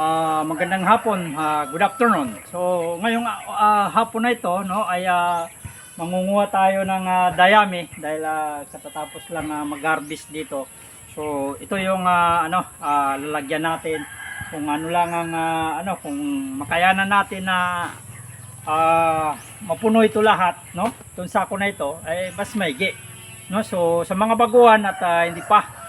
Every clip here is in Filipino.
Ah, magandang hapon, ah, good afternoon. So, ngayong ah, hapon na ito, no, ay ah, mangunguha tayo ng ah, dayami dahil ah, katatapos lang ah, mag-harvest dito. So, ito yung ah, ano, ah, lalagyan natin kung ano lang ang ah, ano, kung makayanan natin na ah, mapuno ito lahat, no? Itong sako na ito ay mas maigi. No? So, sa mga baguhan at ah, hindi pa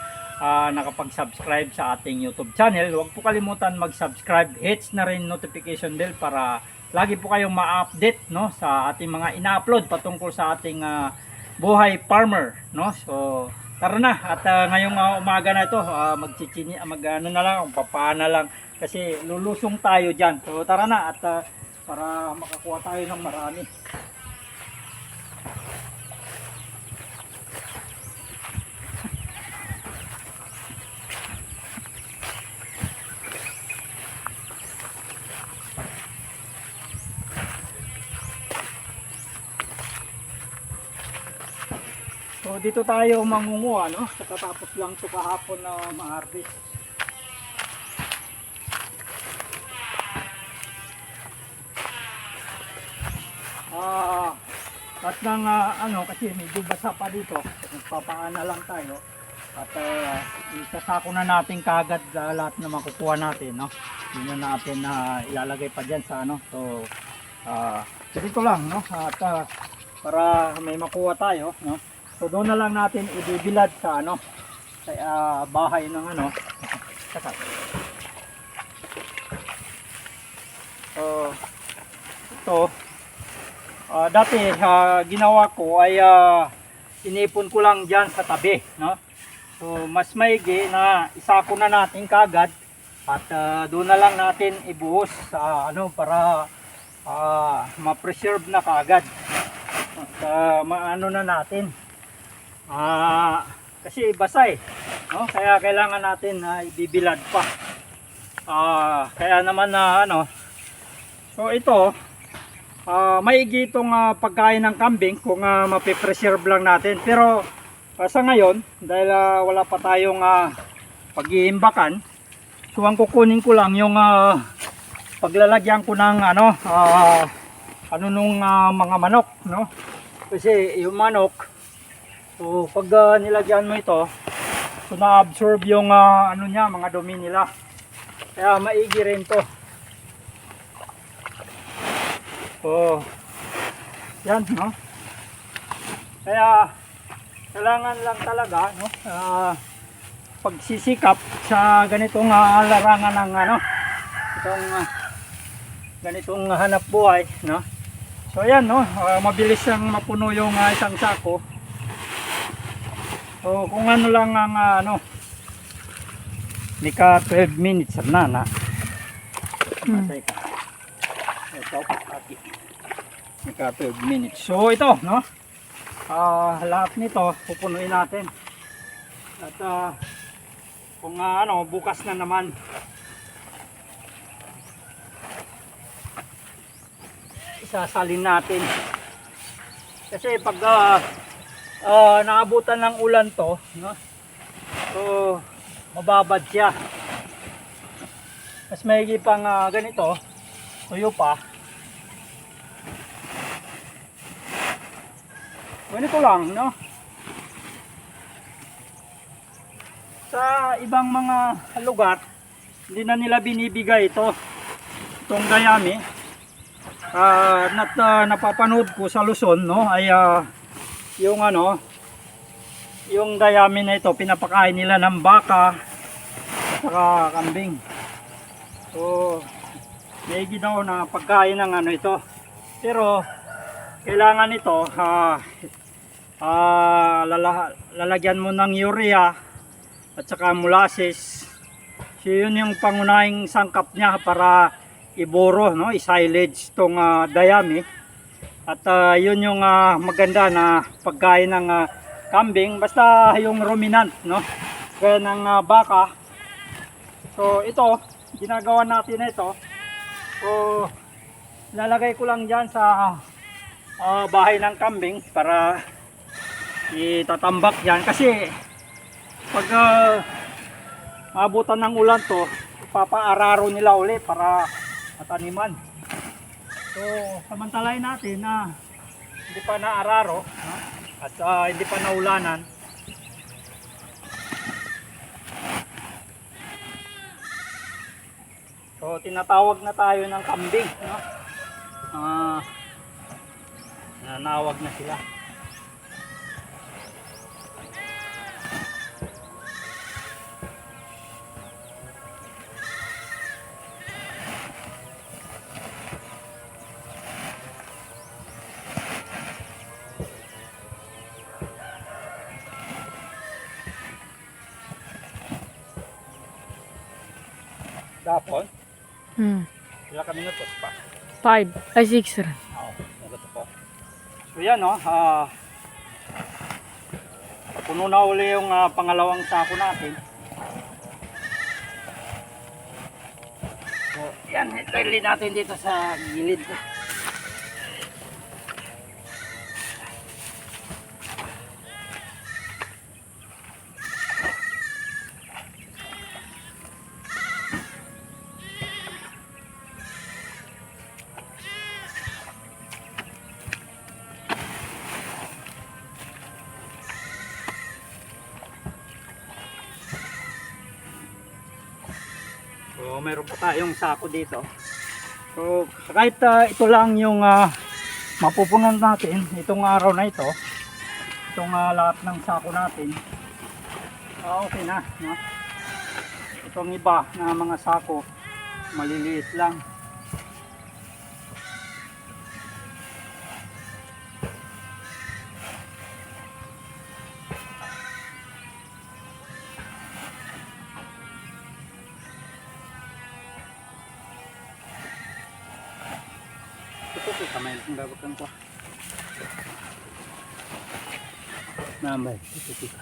ah, nakapag-subscribe sa ating YouTube channel, huwag po kalimutan mag-subscribe, hits na rin notification bell para lagi po kayong ma-update no sa ating mga ina-upload patungkol sa ating ah, buhay farmer, no? So, tara na at ah, ngayong ah, umaga na ito, uh, magchichini mag ano na lang, papana lang kasi lulusong tayo diyan. So, tara na at ah, para makakuha tayo ng marami. Dito tayo mangunguha no, katatapos lang ito kahapon na ma-harvest. Ah, at nang ah, ano kasi medyo basa pa dito, magpapaana lang tayo. At uh, isasako na natin kagad ah, lahat na makukuha natin, no. Hindi na natin na ilalagay pa diyan sa ano. So ah, dito lang, no. At ah, para may makuha tayo, no. So doon na lang natin ibibilad sa ano sa ah, bahay ng ano. Saka. So ito ah, dati ah, ginawa ko ay ah, inipon ko lang diyan sa tabi, no? So mas maigi na isako na natin kagad at ah, doon na lang natin ibuhos sa ano para ah, ma-preserve na kagad. At ah, maano na natin. Ah, kasi basa eh. No? Kaya kailangan natin na ibibilad pa. Ah, kaya naman na ano. So ito, ah maigi itong ah, pagkain ng kambing kung uh, mapipreserve lang natin. Pero ah, sa ngayon, dahil ah, wala pa tayong uh, pag-iimbakan, so ang kukunin ko lang yung ah, paglalagyan ko ng ano, ah, ano nung ah, mga manok, no? Kasi yung manok, So pag ah, nilagyan mo ito, so na-absorb yung ah, ano niya, mga dumi nila. Kaya maigi rin to. So yan, no? Kaya kailangan lang talaga, no? ah, pagsisikap sa ganitong ah, larangan ng ano, itong ah, ganitong hanap buhay, no? So yan, no? Ah, mabilis lang mapuno yung ah, isang sako. So kung ano lang ang ah, ano Nika 12 minutes na na. Hmm. Ito pati. Nika 12 minutes. So ito no. Ah lahat nito pupunuin natin. At ah, kung ah, ano bukas na naman isasalin natin. Kasi pag ah, ah, naabutan ng ulan to, no? So, mababad siya. Mas maigi pang ah, ganito, tuyo pa. Ganito lang, no? Sa ibang mga lugar, hindi na nila binibigay ito, itong dayami. Ah, nat, ah, napapanood ko sa Luzon, no, ay ah, yung ano, yung dayami na ito, pinapakain nila ng baka saka kambing. So, may daw na pagkain ng ano ito. Pero, kailangan ito, ah, ah, lala, lalagyan mo ng urea at saka molasses. So, yun yung pangunahing sangkap niya para iburo, no, isilage tong ah, dayami. At ah, yun yung ah, maganda na pagkain ng ah, kambing, basta yung ruminant, no? Kaya ng ah, baka. So ito, ginagawa natin ito. So lalagay ko lang diyan sa ah, bahay ng kambing para itatambak diyan kasi pag uh, maabutan ng ulan to, ipapaararo nila uli para mataniman. So, samantalahin natin na hindi pa naararo no? at ah, hindi pa naulanan. So, tinatawag na tayo ng kambing. No? Ah, nanawag na sila. Dapon, Hmm. sila kami minutos pa. Five. Ay, six rin. Oo, nagusto po. So yan no, ah puno na uli yung ah, pangalawang sako natin. So yan, ilagay natin dito sa gilid. Meron pa tayong sako dito. So kahit ah, ito lang yung ah, mapupunan natin itong araw na ito. Itong ah, lahat ng sako natin. ah, okay na. No? Itong iba na mga sako maliliit lang. Nambay, ito ito.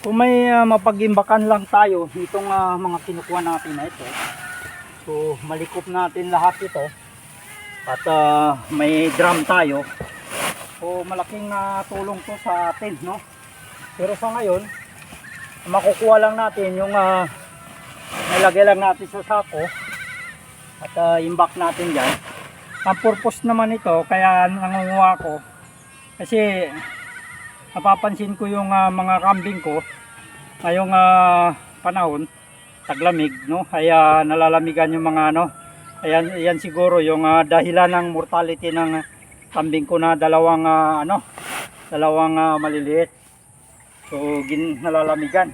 Kung may ah, mapag-imbakan lang tayo nitong ah, mga kinukuha natin na ito. So malikop natin lahat ito. At ah, may drum tayo. So malaking ah, tulong to sa atin, no? Pero sa ngayon, makukuha lang natin yung uh, nilagay lang natin sa sako at uh, imbak natin dyan. Ang purpose naman ito, kaya nangunguha ko, kasi napapansin ko yung ah, mga kambing ko ngayong ah, panahon, taglamig, no? Kaya nalalamigan yung mga ano, ayan, ayan siguro yung ah, dahilan ng mortality ng kambing ko na dalawang ah, ano, dalawang ah, maliliit. So, gin nalalamigan.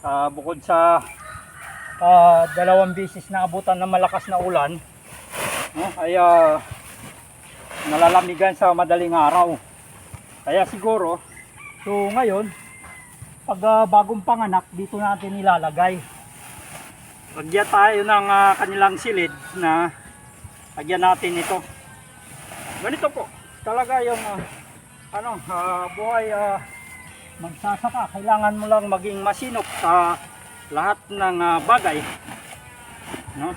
Ah, bukod sa ah, dalawang bisis na abutan ng malakas na ulan, no, ay ah, nalalamigan sa madaling araw. Kaya siguro, so ngayon, pag ah, bagong panganak, dito natin ilalagay. Lagyan tayo ng ah, kanilang silid na lagyan natin ito. Ganito po, talaga yung ah, ano, ah, buhay ah, magsasaka, kailangan mo lang maging masinop sa lahat ng ah, bagay. No?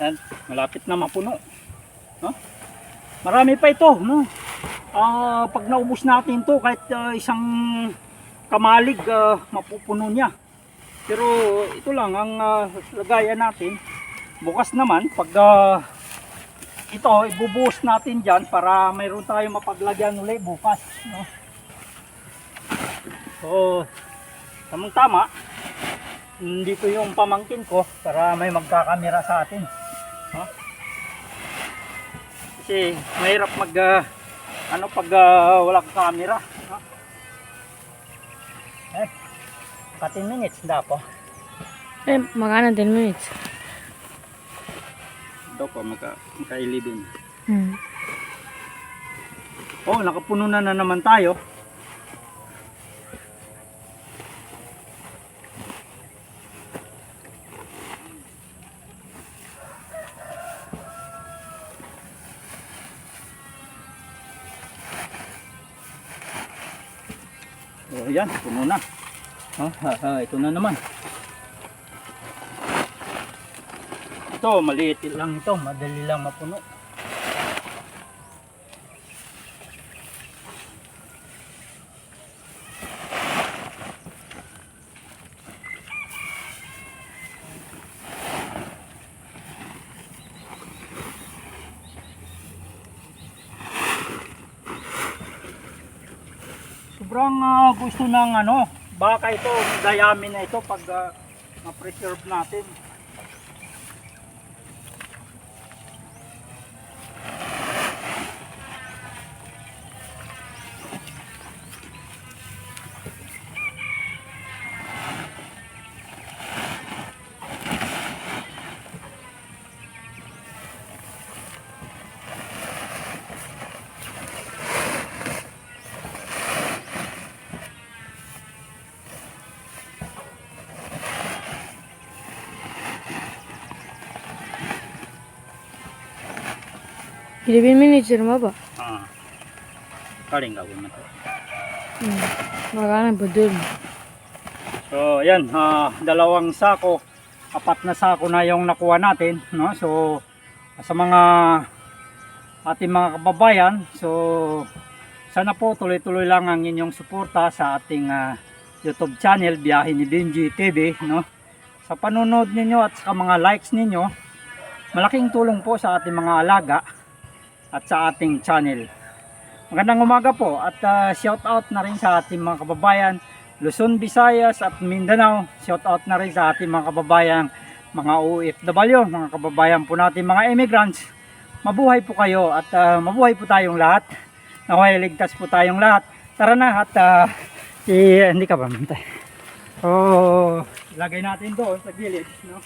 Yan, malapit na mapuno. No? Marami pa ito, no? Ah, pag naubos natin to kahit ah, isang kamalig ah, mapupuno niya. Pero ito lang ang ah, lagayan natin. Bukas naman pag ah, ito ibubuhos natin diyan para mayroon tayong mapaglagyan uli bukas, no? So, tamang tama. Dito yung pamangkin ko para may magkakamera sa atin. No? Kasi mahirap mag ah, ano pag ah, walang camera. No? Eh, 10 minutes na po. Eh, magana 10 minutes. Daw po, magka, magka-11. Hmm. Oh, nakapuno na na naman tayo. Yan, puno na. Oh, ha, ha, ito na naman. Ito, maliit lang ito. Madali lang mapuno. Sobrang ah, gusto ng ano, baka ito, dayamin na ito pag ah, ma-preserve natin. Rin baba. Ah. Kaling gawin mo to. Hmm. Magana betul. So, ayan, ah, dalawang sako, apat na sako na yung nakuha natin, no? So, sa mga ating mga kababayan, so sana po tuloy-tuloy lang ang inyong suporta sa ating ah, YouTube channel Biyahe ni Benji TV, no? Sa panonood ninyo at sa mga likes ninyo, malaking tulong po sa ating mga alaga at sa ating channel. Magandang umaga po at ah, shout out na rin sa ating mga kababayan Luzon, Visayas at Mindanao. Shout out na rin sa ating mga kababayan mga OFW, mga kababayan po natin mga immigrants. Mabuhay po kayo at ah, mabuhay po tayong lahat. Naway ligtas po tayong lahat. Tara na at ah, si, hindi ka ba mantay? So, lagay natin doon sa gilid, no?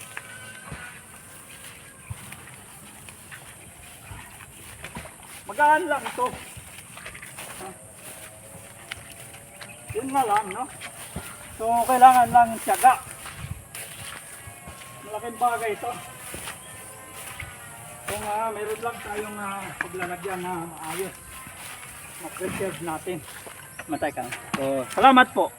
Magaan lang ito. Ah. Yun na lang, no? So, kailangan lang tiyaga. Malaking bagay ito. Kung uh, meron lang tayong uh, paglalagyan na maayos, ma-preserve natin. Matay ka. So, salamat po.